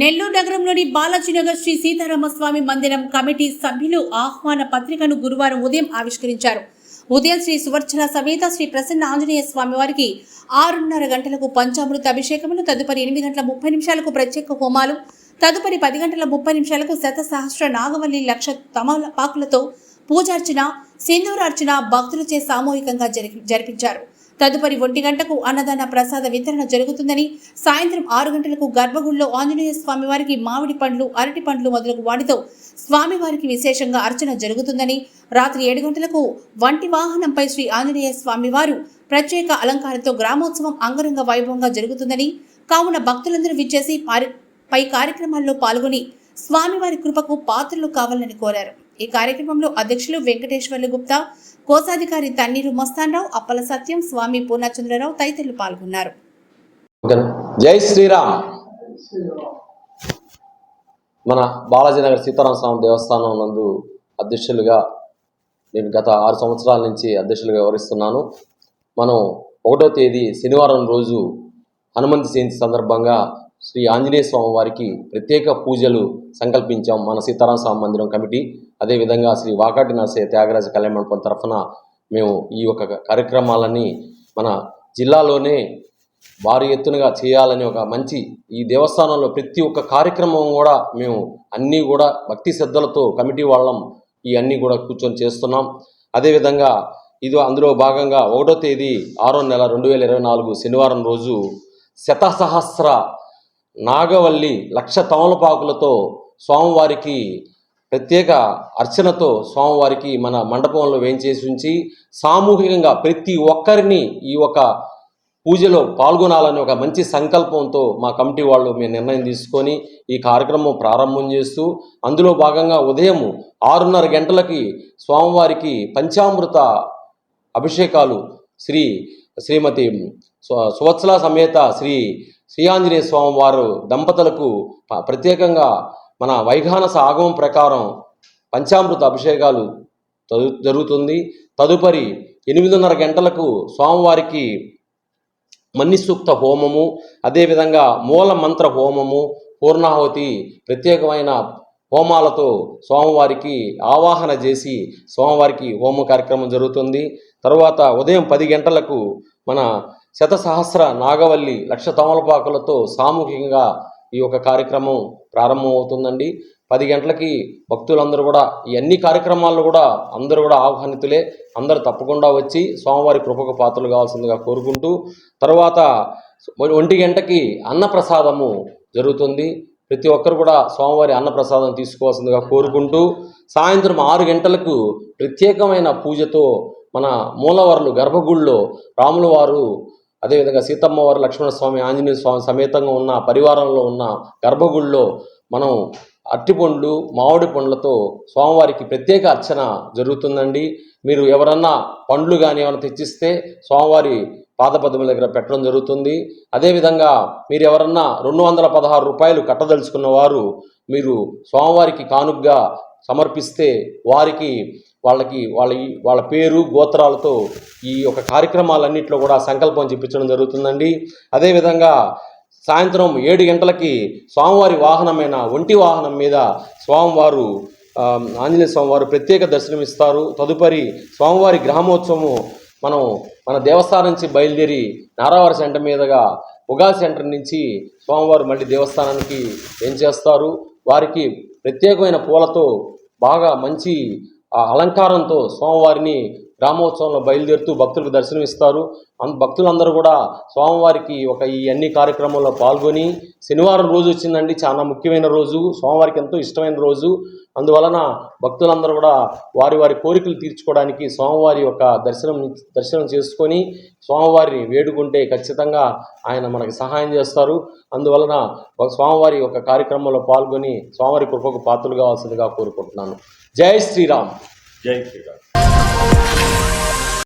నెల్లూరు నగరంలోని బాలాజీనగర్ శ్రీ సీతారామస్వామి మందిరం కమిటీ సభ్యులు ఆహ్వాన పత్రికను గురువారం ఉదయం ఆవిష్కరించారు. ఉదయం శ్రీ సువర్చన సమేత శ్రీ ప్రసన్న ఆంజనేయ స్వామి వారికి ఆరున్నర గంటలకు పంచామృత అభిషేకములు తదుపరి ఎనిమిది గంటల ముప్పై నిమిషాలకు ప్రత్యేక హోమాలు తదుపరి పది గంటల ముప్పై నిమిషాలకు శత సహస్ర నాగవల్లి లక్ష తమలపాకులతో పూజార్చన సింధూరార్చన భక్తులచే సామూహికంగా జరిపి జరిపించారు. తదుపరి ఒంటి గంటకు అన్నదాన ప్రసాద వితరణ జరుగుతుందని సాయంత్రం ఆరు గంటలకు గర్భగుడిలో ఆంజనేయ స్వామి వారికి మామిడి పండ్లు అరటి పండ్లు మొదలగు వాటితో స్వామివారికి విశేషంగా అర్చన జరుగుతుందని రాత్రి ఏడు గంటలకు వంటి వాహనంపై శ్రీ ఆంజనేయ స్వామి వారు ప్రత్యేక అలంకారంతో గ్రామోత్సవం అంగరంగ వైభవంగా జరుగుతుందని కావున భక్తులందరూ విచ్చేసి పారి- పై కార్యక్రమాల్లో పాల్గొని స్వామివారి కృపకు పాత్రలు కావాలని కోరారు. ఈ కార్యక్రమంలో అధ్యక్షులు వెంకటేశ్వర్లు గుప్తా కోశాధికారి తన్నీరు మస్తాన్రావు అప్పల సత్యం స్వామి పూర్ణచంద్రరావు తదితరులు పాల్గొన్నారు. జై శ్రీరామ్. మన బాలాజీనగర్ సీతారామ స్వామి దేవస్థానం నందు అధ్యక్షులుగా నేను గత ఆరు సంవత్సరాల నుంచి అధ్యక్షులుగా వ్యవహరిస్తున్నాను. మనం ఒకటో తేదీ శనివారం రోజు హనుమంత్ జయంతి సందర్భంగా శ్రీ ఆంజనేయ స్వామి వారికి ప్రత్యేక పూజలు సంకల్పించాం మన సీతారామ స్వామి మందిరం కమిటీ. అదేవిధంగా శ్రీ వాకాటి నరసయ్య త్యాగరాజ కళ్యాణ మండపం తరఫున మేము ఈ యొక్క కార్యక్రమాలని మన జిల్లాలోనే భారీ ఎత్తునగా చేయాలని ఒక మంచి ఈ దేవస్థానంలో ప్రతి ఒక్క కార్యక్రమం కూడా మేము అన్నీ కూడా భక్తి శ్రద్ధలతో కమిటీ వాళ్ళం. ఈ అన్నీ కూడా కూర్చొని చేస్తున్నాం. అదేవిధంగా ఇది అందులో భాగంగా ఒకటో తేదీ ఆరో నెల రెండు వేల ఇరవై నాలుగు శనివారం రోజు శతసహస్ర నాగవల్లి లక్ష తమలపాకులతో స్వామివారికి ప్రత్యేక అర్చనతో స్వామివారికి మన మండపంలో వేయించేసి ఉంచి సామూహికంగా ప్రతి ఒక్కరిని ఈ ఒక పూజలో పాల్గొనాలని ఒక మంచి సంకల్పంతో మా కమిటీ వాళ్ళు మేము నిర్ణయం తీసుకొని ఈ కార్యక్రమం ప్రారంభం చేస్తూ అందులో భాగంగా ఉదయం ఆరున్నర గంటలకి స్వామివారికి పంచామృత అభిషేకాలు శ్రీ శ్రీమతి సువత్సల సమేత శ్రీ శ్రీ ఆంజనేయ స్వామి వారు దంపతులకు ప్రత్యేకంగా మన వైఘానస ఆగమం ప్రకారం పంచామృత అభిషేకాలు జరుగుతుంది. తదుపరి ఎనిమిదిన్నర గంటలకు స్వామివారికి మన్నిసూక్త హోమము అదేవిధంగా మూల మంత్ర హోమము పూర్ణాహుతి ప్రత్యేకమైన హోమాలతో స్వామివారికి ఆవాహన చేసి స్వామివారికి హోమ కార్యక్రమం జరుగుతుంది. తర్వాత ఉదయం పది గంటలకు మన శతసహస్ర నాగవల్లి లక్ష తమలపాకులతో సామూహికంగా ఈ యొక్క కార్యక్రమం ప్రారంభం అవుతుందండి పది గంటలకి భక్తులందరూ కూడా ఈ అన్ని కార్యక్రమాల్లో కూడా అందరూ కూడా ఆహ్వానితులే. అందరూ తప్పకుండా వచ్చి స్వామివారి కృపకు పాత్రలు కావాల్సిందిగా కోరుకుంటూ తర్వాత ఒంటి గంటకి అన్నప్రసాదము జరుగుతుంది. ప్రతి ఒక్కరు కూడా స్వామివారి అన్నప్రసాదం తీసుకోవాల్సిందిగా కోరుకుంటూ సాయంత్రం ఆరు గంటలకు ప్రత్యేకమైన పూజతో మన మూలవర్లు గర్భగుడిలో రాముల వారు అదేవిధంగా సీతమ్మ వారు లక్ష్మణ స్వామి ఆంజనేయ స్వామి సమేతంగా ఉన్న పరివారంలో ఉన్న గర్భగుడిలో మనం అరటిపండ్లు మామిడి పండ్లతో స్వామివారికి ప్రత్యేక అర్చన జరుగుతుందండి. మీరు ఎవరన్నా పండ్లు కానీ ఏమైనా తెచ్చిస్తే స్వామివారి పాదపద్మల దగ్గర పెట్టడం జరుగుతుంది. అదేవిధంగా మీరు ఎవరన్నా రెండు వందల పదహారు రూపాయలు కట్టదలుచుకున్న వారు మీరు స్వామివారికి కానుగ్గా సమర్పిస్తే వారికి వాళ్ళకి వాళ్ళ వాళ్ళ పేరు గోత్రాలతో ఈ యొక్క కార్యక్రమాలన్నింటిలో కూడా సంకల్పం చెప్పించడం జరుగుతుందండి. అదేవిధంగా సాయంత్రం ఏడు గంటలకి స్వామివారి వాహనమైన ఒంటి వాహనం మీద స్వామివారు ఆంజనేయ స్వామివారు ప్రత్యేక దర్శనమిస్తారు. తదుపరి స్వామివారి గ్రామోత్సవము మనం మన దేవస్థానం నుంచి బయలుదేరి నారావారి సెంటర్ మీదుగా ఉగాది సెంటర్ నుంచి స్వామివారు మళ్ళీ దేవస్థానానికి ఏం చేస్తారు? వారికి ప్రత్యేకమైన పూలతో బాగా మంచి అలంకారంతో స్వామివారిని గ్రామోత్సవంలో బయలుదేరుతూ భక్తులకు దర్శనమిస్తారు. ఇస్తారు భక్తులందరూ కూడా స్వామివారికి ఒక ఈ అన్ని కార్యక్రమంలో పాల్గొని శనివారం రోజు వచ్చిందండి చాలా ముఖ్యమైన రోజు స్వామివారికి ఎంతో ఇష్టమైన రోజు. అందువలన భక్తులందరూ కూడా వారి వారి కోరికలు తీర్చుకోవడానికి స్వామివారి యొక్క దర్శనం దర్శనం చేసుకొని స్వామివారిని వేడుకుంటే ఖచ్చితంగా ఆయన మనకి సహాయం చేస్తారు. అందువలన ఒక స్వామివారి యొక్క కార్యక్రమంలో పాల్గొని స్వామివారి కృపకు పాత్రలు కావాల్సిందిగా కోరుకుంటున్నాను. జై శ్రీరామ్! జై శ్రీరామ్